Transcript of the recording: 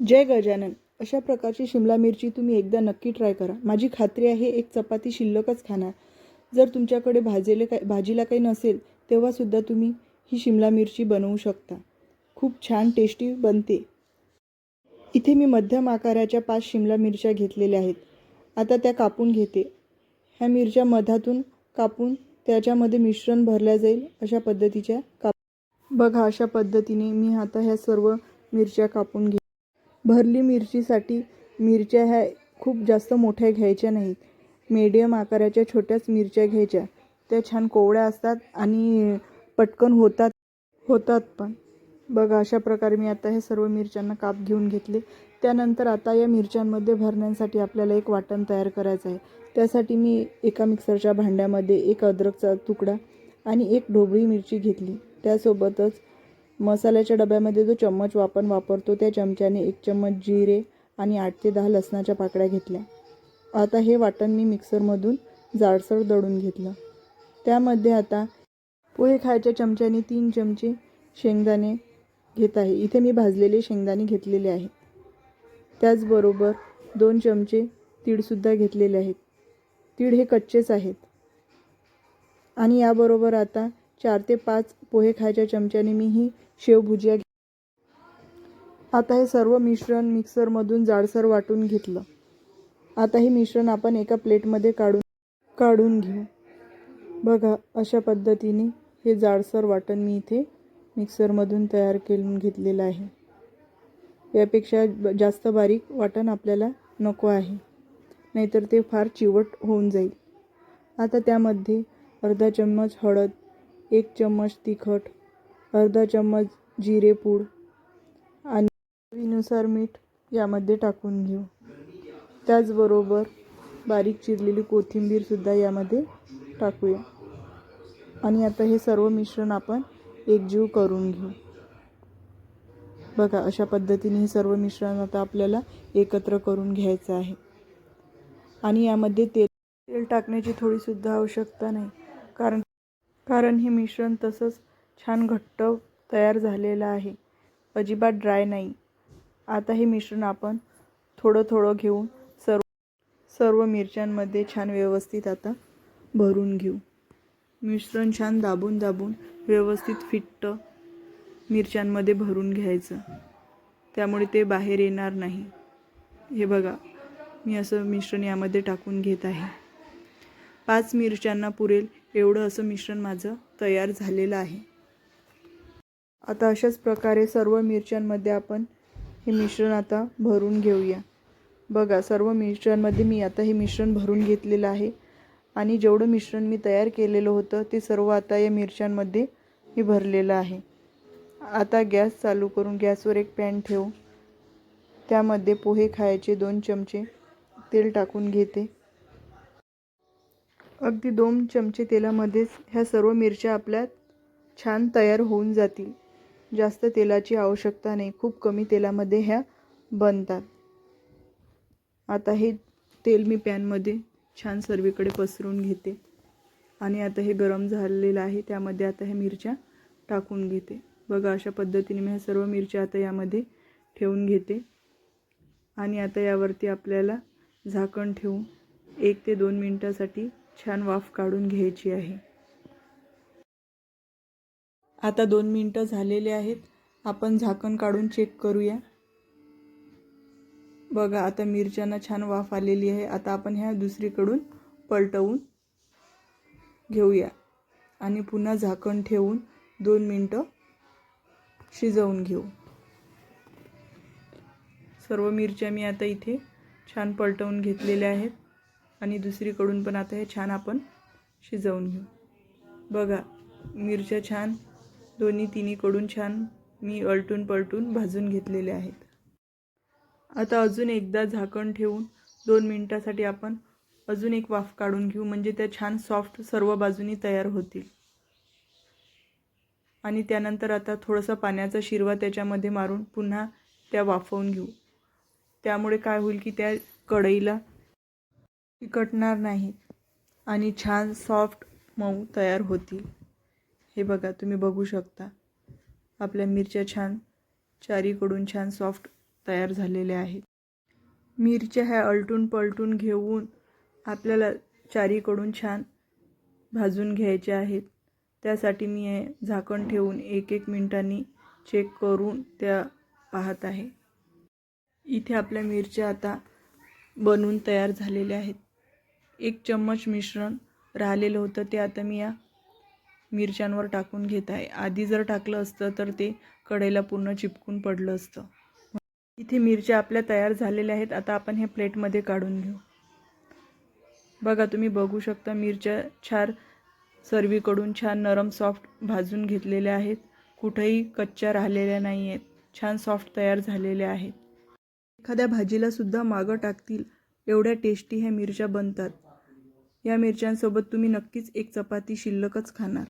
जय गजानन. अशा प्रकारची शिमला मिरची तुम्ही एकदा नक्की ट्राय करा. माझी खात्री आहे एक चपाती शिल्लकच खाणार. जर तुमच्याकडे भाजेले काय भाजीला काही नसेल तेव्हासुद्धा तुम्ही ही शिमला मिरची बनवू शकता. खूप छान टेस्टी बनते. इथे मी मध्यम आकाराच्या पाच शिमला मिरच्या घेतलेल्या आहेत. आता त्या कापून घेते. ह्या मिरच्या मधातून कापून त्याच्यामध्ये मिश्रण भरल्या जाईल अशा पद्धतीच्या काप बघा अशा पद्धतीने मी आता ह्या सर्व मिरच्या कापून घे भरली मिरचीसाठी. मिरच्या ह्या खूप जास्त मोठ्या घ्यायच्या नाहीत. मीडियम आकाराच्या छोट्याच मिरच्या घ्यायच्या. त्या छान कोवळ्या असतात आणि पटकन होतात. होतात पण. बघा अशा प्रकारे मी आता हे सर्व मिरच्यांना काप घेऊन घेतले. त्यानंतर आता या मिरच्यांमध्ये भरण्यासाठी आपल्याला एक वाटण तयार करायचं आहे. त्यासाठी मी एका मिक्सरच्या भांड्यामध्ये एक अद्रकचा तुकडा आणि एक ढोबळी मिरची घेतली. त्यासोबतच मसाल्याच्या डब्यामध्ये जो चम्मच आपण वापरतो त्या चमच्याने एक चम्मच जिरे आणि आठ ते दहा लसणाच्या पाकळ्या घेतल्या. आता हे वाटण मी मिक्सरमधून जाडसर दळून घेतलं. त्यामध्ये आता पोहे खायच्या चमच्याने तीन चमचे शेंगदाणे घेत आहे. इथे मी भाजलेले शेंगदाणे घेतलेले आहे त्याचबरोबर दोन चमचे तीळसुद्धा घेतलेले आहेत. तीळ हे कच्चेच आहेत. आणि याबरोबर आता चार ते पाच पोहे खायच्या चमच्याने मी ही शेवभुजिया घे आता हे सर्व मिश्रण मिक्सरमधून जाडसर वाटून घेतलं. आता हे मिश्रण आपण एका प्लेटमध्ये काढून काढून घेऊ. बघा अशा पद्धतीने हे जाडसर वाटण मी इथे मिक्सरमधून तयार करून घेतलेलं आहे. यापेक्षा जास्त बारीक वाटण आपल्याला नको आहे. नाहीतर ते फार चिवट होऊन जाईल. आता त्यामध्ये अर्धा चम्मच हळद एक चम्मच तिखट अर्धा चम्मच जिरेपूड आणि चवीनुसार मीठ यामध्ये टाकून घेऊ. त्याचबरोबर बारीक चिरलेली कोथिंबीरसुद्धा यामध्ये टाकूया. आणि आता हे सर्व मिश्रण आपण एकजीव करून घेऊ. बघा अशा पद्धतीने हे सर्व मिश्रण आता आपल्याला एकत्र करून घ्यायचं आहे. आणि यामध्ये तेल तेल टाकण्याची थोडीसुद्धा आवश्यकता नाही कारण कारण हे मिश्रण तसंच छान घट्ट तयार झालेलं आहे. अजिबात ड्राय नाही. आता हे मिश्रण आपण थोडं थोडं घेऊन सर्व सर्व मिरच्यांमध्ये छान व्यवस्थित आता भरून घेऊ. मिश्रण छान दाबून दाबून व्यवस्थित फिट्ट मिरच्यांमध्ये भरून घ्यायचं. त्यामुळे ते बाहेर येणार नाही. हे बघा मी असं मिश्रण यामध्ये टाकून घेत आहे. पाच मिरच्यांना पुरेल एवढं असं मिश्रण माझं तयार झालेलं आहे. आता अशाच प्रकारे सर्व मिरच्यांमध्ये आपण हे मिश्रण आता भरून घेऊया. बघा सर्व मिश्रणमध्ये मी आता हे मिश्रण भरून घेतलेलं आहे आणि जेवढं मिश्रण मी तयार केलेलं होतं ते सर्व आता या मिरच्यांमध्ये मी भरलेलं आहे. आता गॅस चालू करून गॅसवर एक पॅन ठेवू त्यामध्ये पोहे खायचे दोन चमचे तेल टाकून घेते. अगदी दोन चमचे तेलामध्येच ह्या सर्व मिरच्या आपल्या छान तयार होऊन जातील. जास्त तेलाची आवश्यकता नाही खूप कमी तेलामध्ये ह्या बनतात. आता हे तेल मी पॅनमध्ये छान सर्वीकडे पसरून घेते. आणि आता हे गरम झालेलं आहे त्यामध्ये आता ह्या मिरच्या टाकून घेते. बघा अशा पद्धतीने मी ह्या सर्व मिरच्या आता यामध्ये ठेवून घेते. आणि आता यावरती आपल्याला झाकण ठेवून एक ते दोन मिनटासाठी छान वाफ काढून घ्यायची आहे. आता दोन मिनटं झालेले आहेत. आपण झाकण काढून चेक करूया. बघा आता मिरच्यांना छान वाफ आलेली आहे. आता आपण ह्या दुसरीकडून पलटवून घेऊया. आणि पुन्हा झाकण ठेवून दोन मिनटं शिजवून घेऊ. सर्व मिरच्या मी आता इथे छान पलटवून घेतलेल्या आहेत. आणि दुसरीकडून पण आता हे छान आपण शिजवून घेऊ. बघा मिरच्या छान दोन्ही तिन्हीकडून छान मी अलटून पलटून भाजून घेतलेल्या आहेत. आता अजून एकदा झाकण ठेवून दोन मिनटासाठी आपण अजून एक वाफ काढून घेऊ म्हणजे त्या छान सॉफ्ट सर्व बाजूनी तयार होतील. आणि त्यानंतर आता थोडंसं पाण्याचा शिरवा त्याच्यामध्ये मारून पुन्हा त्या वाफवून घेऊ. त्यामुळे काय होईल की त्या कढईला चिकटणार नाही आणि छान सॉफ्ट मऊ तयार होतील. हे बघा तुम्ही बघू शकता. आपल्या मिरच्या छान चारीकडून छान सॉफ्ट तयार झालेल्या आहेत. मिरच्या ह्या अलटून पलटून घेऊन आपल्याला चारीकडून छान भाजून घ्यायच्या आहेत. त्यासाठी मी हे झाकण ठेवून एक एक मिनिटांनी चेक करून त्या पाहत आहे. इथे आपल्या मिरच्या आता बनवून तयार झालेल्या आहेत. एक चम्मच मिश्रण राहिलेलं होतं ते आता मी या मिरच्यांवर टाकून घेत आहे. आधी जर टाकलं असतं तर ते कढईला पूर्ण चिपकून पडलं असतं. इथे मिरच्या आपल्या तयार झालेल्या आहेत. आता आपण हे प्लेटमध्ये काढून घेऊ. बघा तुम्ही बघू शकता मिरच्या छान सर्वीकडून छान नरम सॉफ्ट भाजून घेतलेल्या आहेत. कुठंही कच्च्या राहिलेल्या नाही आहेत. छान सॉफ्ट तयार झालेल्या आहेत. एखाद्या भाजीलासुद्धा मागं टाकतील. एवढ्या टेस्टी ह्या मिरच्या बनतात. या मिरच्यांसोबत तुम्ही नक्कीच एक चपाती शिल्लकच खाणार.